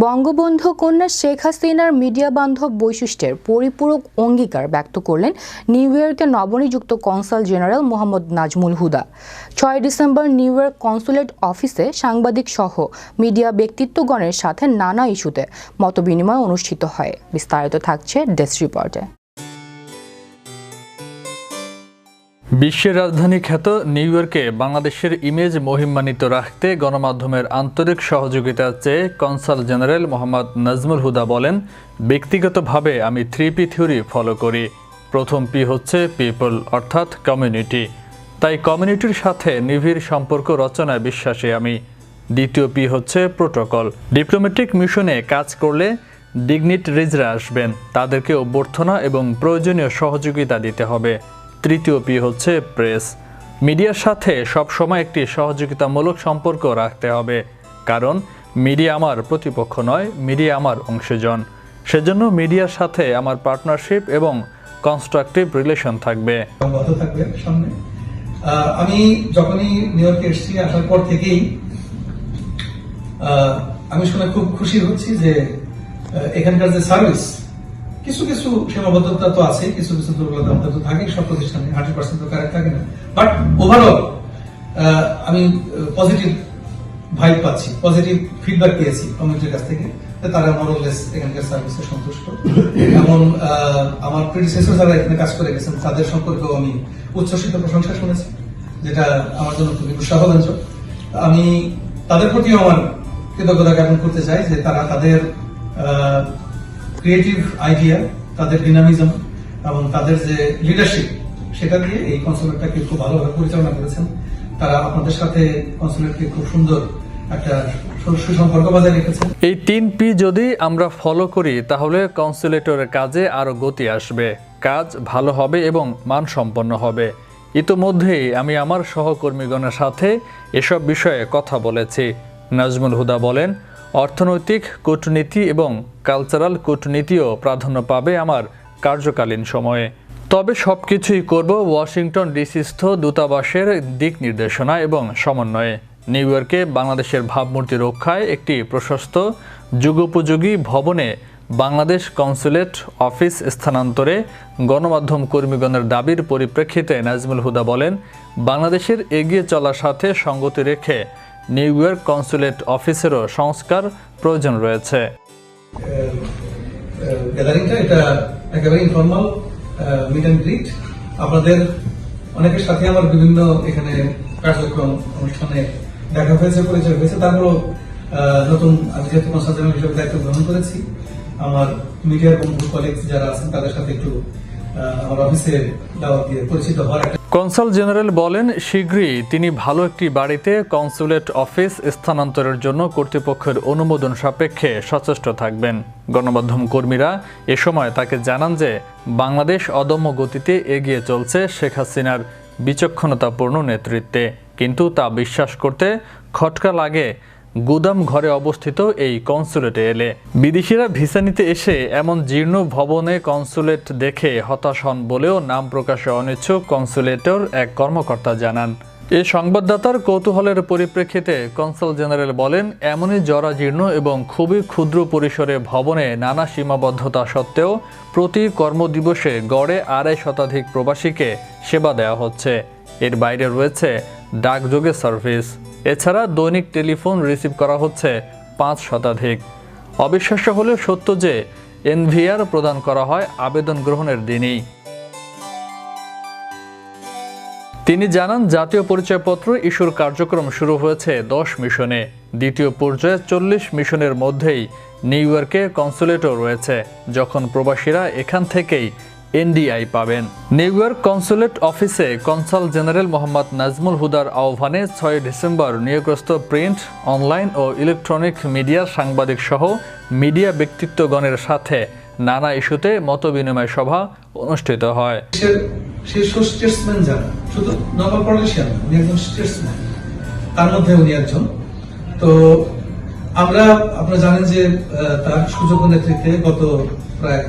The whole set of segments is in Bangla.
বঙ্গবন্ধু কন্যা শেখ হাসিনার মিডিয়া বান্ধব বৈশিষ্ট্যের পরিপূরক অঙ্গীকার ব্যক্ত করলেন নিউ ইয়র্কে নবনিযুক্ত কনসাল জেনারেল মোহাম্মদ নাজমুল হুদা। ছয় ডিসেম্বর নিউ ইয়র্ক কনসুলেট অফিসে সাংবাদিক সহ মিডিয়া ব্যক্তিত্বগণের সাথে নানা ইস্যুতে মতবিনিময় অনুষ্ঠিত হয়। বিস্তারিত থাকছে ডেস্ক রিপোর্টে। বিশ্বের রাজধানী খ্যাত নিউ ইয়র্কে বাংলাদেশের ইমেজ মহিমান্বিত রাখতে গণমাধ্যমের আন্তরিক সহযোগিতা চেয়ে কনসাল জেনারেল মোহাম্মদ নাজমুল হুদা বলেন, ব্যক্তিগতভাবে আমি থ্রি পি থিওরি ফলো করি। প্রথম পি হচ্ছে পিপল, অর্থাৎ কমিউনিটি। তাই কমিউনিটির সাথে নিবিড় সম্পর্ক রচনায় বিশ্বাসী আমি। দ্বিতীয় পি হচ্ছে প্রোটোকল। ডিপ্লোম্যাটিক মিশনে কাজ করলে ডিগনিট ডিগনিটরিজরা আসবেন। তাদেরকে অভ্যর্থনা এবং প্রয়োজনীয় সহযোগিতা দিতে হবে। তৃতীয় পি হচ্ছে প্রেস। মিডিয়ার সাথে সবসময় একটি সহযোগিতামূলক সম্পর্ক রাখতে হবে। কারণ, মিডিয়া আমার প্রতিপক্ষ নয়, মিডিয়া আমার অংশজন। সেজন্য মিডিয়ার সাথে আমার পার্টনারশিপ এবং কনস্ট্রাকটিভ রিলেশন থাকবে। আমি যখনই নিউ ইয়র্কে এসেছি, আসার পর থেকেই আমি শুনে খুব খুশি হচ্ছি যে এখানকার যে সার্ভিস কিছু কিছু সীমাবদ্ধতা তো আছে কিছু কিছু দুর্বলতা আমাদের তো থাকে সব প্রতিষ্ঠানে হান্ড্রেড পার্সেন্ট তো কারেক্ট থাকে না। বাট ওভারঅল আমি পজিটিভ ভাইব পাচ্ছি পজিটিভ ফিডব্যাক পেয়েছি কমিউনিটির কাছ থেকে তারা মরলেস এখানকার সার্ভিসে সন্তুষ্ট। আহ, আমার প্রিডিসেসর যারা এখানে কাজ করে গেছেন তাদের সম্পর্কেও আমি উচ্ছ্বসিত প্রশংসা শুনেছি যেটা আমার জন্য খুবই উৎসাহব্যঞ্জক আমি তাদের প্রতিও আমার কৃতজ্ঞতা জ্ঞাপন করতে চাই যে তারা তাদের ক্রিয়েটিভ আইডিয়া তাদের ডিনামিজম এবং তাদের যে লিডারশিপ সেটা দিয়ে এই কনসুলেটটাকে খুব ভালোভাবে পরিচালনা করেছেন। তারা আপনাদের সাথে কনসুলেটকে খুব সুন্দর একটা এই তিন পি যদি আমরা ফলো করি, তাহলে কনসুলেটরের কাজে আরও গতি আসবে। কাজ ভালো হবে এবং মানসম্পন্ন হবে। ইতোমধ্যেই আমি আমার সহকর্মীগণের সাথে এসব বিষয়ে কথা বলেছি। নাজমুল হুদা বলেন অর্থনৈতিক, কূটনীতি এবং কালচারাল কূটনীতিও প্রাধান্য পাবে আমার কার্যকালীন সময়ে। তবে সব কিছুই করব ওয়াশিংটন ডিসিস্থ দূতাবাসের দিক নির্দেশনা এবং সমন্বয়ে। নিউ ইয়র্কে বাংলাদেশের ভাবমূর্তি রক্ষায় একটি প্রশস্ত, যুগোপযোগী ভবনে বাংলাদেশ কনসুলেট অফিস স্থানান্তরে গণমাধ্যম কর্মীগণের দাবির পরিপ্রেক্ষিতে নাজমুল হুদা বলেন, বাংলাদেশের এগিয়ে চলার সাথে সঙ্গতি রেখে নিউ ইয়র্ক কনসুলেট অফিসেরও সংস্কার প্রয়োজন রয়েছে। এটা একেবারে ইনফর্মাল মিট আপনাদের অনেকের সাথে আমার বিভিন্ন এখানে কার্যক্রম, অনুষ্ঠানে দেখা হয়েছে, পরিচয় হয়েছে। তারপরও নতুন আমি যেহেতু কনসাল জেনারেল হিসেবে দায়িত্ব গ্রহণ করেছি। আমার মিডিয়ার বন্ধু কলিগ যারা আছেন, তাদের সাথে একটু আমার অফিসে দাওয়াত দিয়ে পরিচিত হওয়ার একটা কনসাল জেনারেল বলেন, শীঘ্রই তিনি ভালো একটি বাড়িতে কনসুলেট অফিস স্থানান্তরের জন্য কর্তৃপক্ষের অনুমোদন সাপেক্ষে সচেষ্ট থাকবেন। গণমাধ্যম কর্মীরা এ সময় তাকে জানান যে, বাংলাদেশ অদম্য গতিতে এগিয়ে চলছে শেখ হাসিনার বিচক্ষণতাপূর্ণ নেতৃত্বে। কিন্তু তা বিশ্বাস করতে খটকা লাগে গুদাম ঘরে অবস্থিত এই কনসুলেটে এলে। বিদেশিরা ভিসা নিতে এসে এমন জীর্ণ ভবনে কনসুলেট দেখে হতাশ হন বলেও নাম প্রকাশে অনিচ্ছুক কনসুলেটর এক কর্মকর্তা জানান। এ সংবাদদাতার কৌতূহলের পরিপ্রেক্ষিতে কনসাল জেনারেল বলেন, এমনই জরাজীর্ণ এবং খুবই ক্ষুদ্র পরিসরে ভবনে নানা সীমাবদ্ধতা সত্ত্বেও প্রতি কর্মদিবসে গড়ে আড়াই শতাধিক প্রবাসীকে সেবা দেওয়া হচ্ছে। এর বাইরে রয়েছে ডাকযোগে সার্ভিস। এছাড়া দৈনিক টেলিফোন রিসিভ করা হচ্ছে পাঁচ শতাধিক। অবিশ্বাস্য হলেও সত্য যে এনভিআর প্রদান করা হয় আবেদন গ্রহণের দিনই। তিনি জানান, জাতীয় পরিচয়পত্র ইস্যুর কার্যক্রম শুরু হয়েছে দশ মিশনে। দ্বিতীয় পর্যায়ে চল্লিশ মিশনের মধ্যেই নিউ ইয়র্কে কনসুলেটও রয়েছে, যখন প্রবাসীরা এখান থেকেই এনডিআই পাবেন। নিউ ইয়র্ক কনসুলেট অফিসে কনসাল জেনারেল মোহাম্মদ নাজমুল হুদার আহ্বানে ছয় ডিসেম্বর নিয়োগগ্রস্ত প্রিন্ট, অনলাইন ও ইলেকট্রনিক মিডিয়ার সাংবাদিক সহ মিডিয়া ব্যক্তিত্বগণের সাথে নানা ইস্যুতে মতবিনিময় সভা অনুষ্ঠিত হয়। তার মধ্যে উনি একজন। তো আমরা, আপনারা জানেন যে তার সুযোগ্য নেতৃত্বে গত প্রায়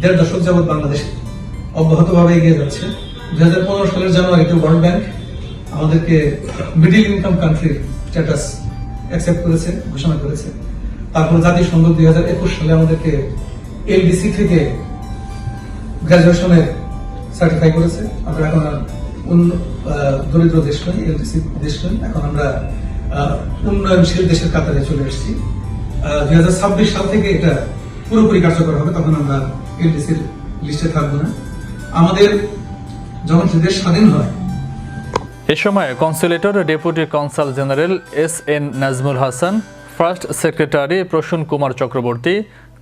দেড় দশক যাবৎ বাংলাদেশ অব্যাহতভাবে এগিয়ে যাচ্ছে। দুই হাজার পনেরো সালের জানুয়ারিতে ওয়ার্ল্ড ব্যাংক আমাদেরকে মিডিল ইনকাম কান্ট্রির স্ট্যাটাস অ্যাকসেপ্ট করেছে, ঘোষণা করেছে। তারপর জাতিসংঘ দুই হাজার একুশ সালে আমাদেরকে এলডিসি থেকে গ্রাজুয়েশনের সার্টিফাই করেছে। আমরা এখন দরিদ্র দেশ নই এলডিসি দেশ নই। এখন আমরা উন্নয়নশীল দেশের কাতারে চলে এসেছি। দুই হাজার ছাব্বিশ সাল থেকে এটা পুরোপুরি কার্যকর হবে, তখন আমরা এলডিসির লিস্টে থাকব না। আমাদের যখন দেশ স্বাধীন হয়। এ সময় কনসুলেটর, deputy consul general S N Nazmul Hasan, first secretary Prasun Kumar Chakraborty,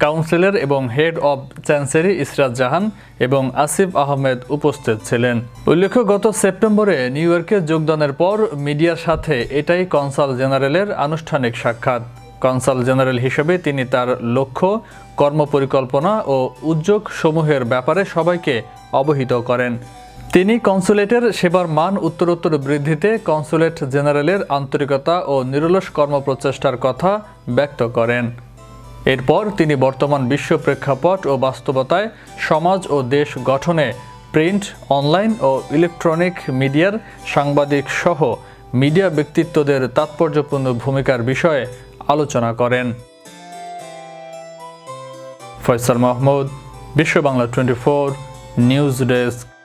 counsellor এবং head of chancery Israt Jahan এবং আসিফ আহমেদ উপস্থিত ছিলেন। উল্লেখ্য, গত সেপ্টেম্বরে নিউ ইয়র্কে যোগদানের পর মিডিয়ার সাথে এটাই কনসাল জেনারেলের আনুষ্ঠানিক সাক্ষাৎ। কনসাল জেনারেল হিসেবে তিনি তার লক্ষ্য, কর্মপরিকল্পনা ও উদ্যোগ সমূহের ব্যাপারে সবাইকে অবহিত করেন। তিনি কনসুলেটের সেবার মান, উত্তরোত্তর বৃদ্ধিতে কনসুলেট জেনারেলের আন্তরিকতা ও নিরলস কর্মপ্রচেষ্টার কথা ব্যক্ত করেন। এরপর তিনি বর্তমান বিশ্ব প্রেক্ষাপট ও বাস্তবতায় সমাজ ও দেশ গঠনে প্রিন্ট, অনলাইন ও ইলেকট্রনিক মিডিয়ার সাংবাদিক সহ মিডিয়া ব্যক্তিত্বদের তাৎপর্যপূর্ণ ভূমিকার বিষয়ে আলোচনা করেন। ফয়সাল মাহমুদ, বিশ্ব বাংলা টোয়েন্টি নিউজ ডেস্ক